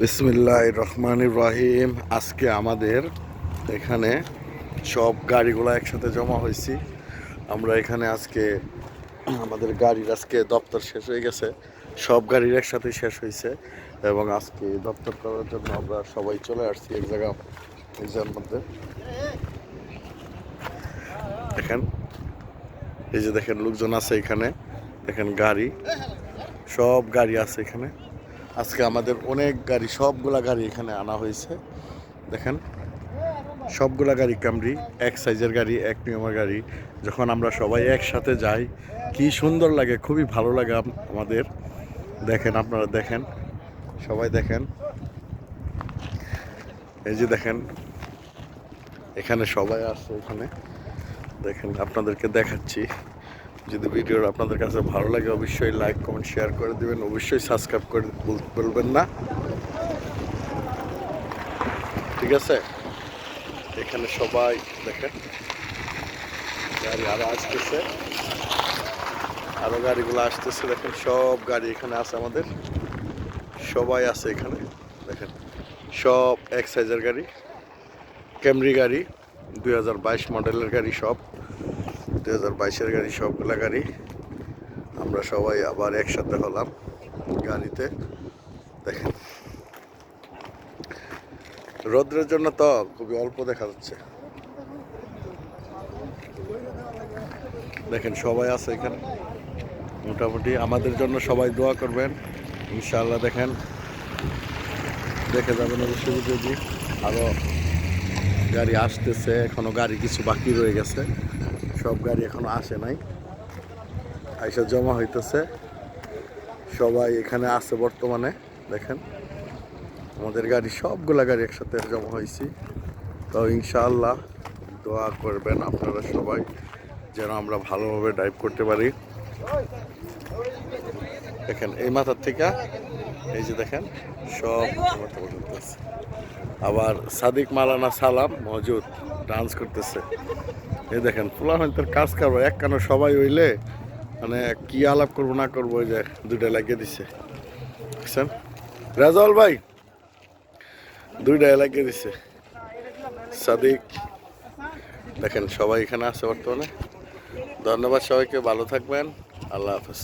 বিসমিল্লাহ রহমান রহিম আজকে আমাদের এখানে সব গাড়িগুলো একসাথে জমা হয়েছি। আমরা এখানে আজকে আমাদের গাড়ির আজকে দপ্তর শেষ হয়ে গেছে। সব গাড়ির একসাথে শেষ হয়েছে এবং আজকে দপ্তর করার জন্য আমরা সবাই চলে আসছি এক জায়গা, এক জায়গার মধ্যে। দেখেন, এই যে দেখেন, লোকজন আছে এখানে। দেখেন, গাড়ি, সব গাড়ি আছে এখানে। আজকে আমাদের অনেক গাড়ি, সবগুলা গাড়ি এখানে আনা হয়েছে। দেখেন, সবগুলা গাড়ি কামরি, এক সাইজের গাড়ি, এক নিয়মের গাড়ি। যখন আমরা সবাই একসাথে যাই, কি সুন্দর লাগে, খুবই ভালো লাগে আমাদের। দেখেন, আপনারা দেখেন, সবাই দেখেন। এই যে দেখেন, এখানে সবাই আছে এখানে। দেখেন, আপনাদেরকে দেখাচ্ছি। যদি ভিডিওর আপনাদের কাছে ভালো লাগে, অবশ্যই লাইক কমেন্ট শেয়ার করে দিবেন। অবশ্যই সাবস্ক্রাইব করে বলবেন না। ঠিক আছে? এখানে সবাই দেখেন, গাড়ি আরও আসতেছে। আরও গাড়িগুলো আসতেছে, দেখেন সব গাড়ি এখানে আছে আমাদের। সবাই আছে এখানে, দেখেন। সব এক সাইজের গাড়ি ক্যামরি গাড়ি, দুই হাজার বাইশ মডেলের গাড়ি সব। দুই হাজার বাইশের গাড়ি, সবগুলা গাড়ি আমরা সবাই আবার একসাথে হলাম গাড়িতে। দেখেন। রৌদ্রের জন্য তো খুবই অল্প দেখা যাচ্ছে। দেখেন, সবাই আছে এখানে। মোটামুটি আমাদের জন্য সবাই দোয়া করবেন। ইনশাআল্লাহ দেখেন। দেখে যাবেন অবশ্যই যদি আরও গাড়ি আসতেছে, এখনও গাড়ি কিছু বাকি রয়ে গেছে। সব গাড়ি এখনও আসে নাই। আইসা জমা হইতেছে। সবাই এখানে আছে বর্তমানে, দেখেন। আমাদের গাড়ি, সবগুলা গাড়ি একসাথে জমা হয়েছি তো ইনশাআল্লাহ দোয়া করবেন আপনারা সবাই, যেন আমরা ভালোভাবে ড্রাইভ করতে পারি। দেখেন, এই মাথার থেকে, এই যে দেখেন, সব আবার সাদিক মালানা সালাম মজুদ ডান্স করতেছে। এই দেখেন ফুলামেন্টের কাজ করব এক কেন সবাই হইলে মানে কি আলাপ করব, না করব ওই যে দুইটা লাগিয়ে দিছে। বুঝছেন? রেজল ভাই দুইটা লাগিয়ে দিছে। সাদিক, দেখেন, সবাই এখানে আছে বর্তমানে। ধন্যবাদ সবাইকে, ভালো থাকবেন। আল্লাহ হাফেজ।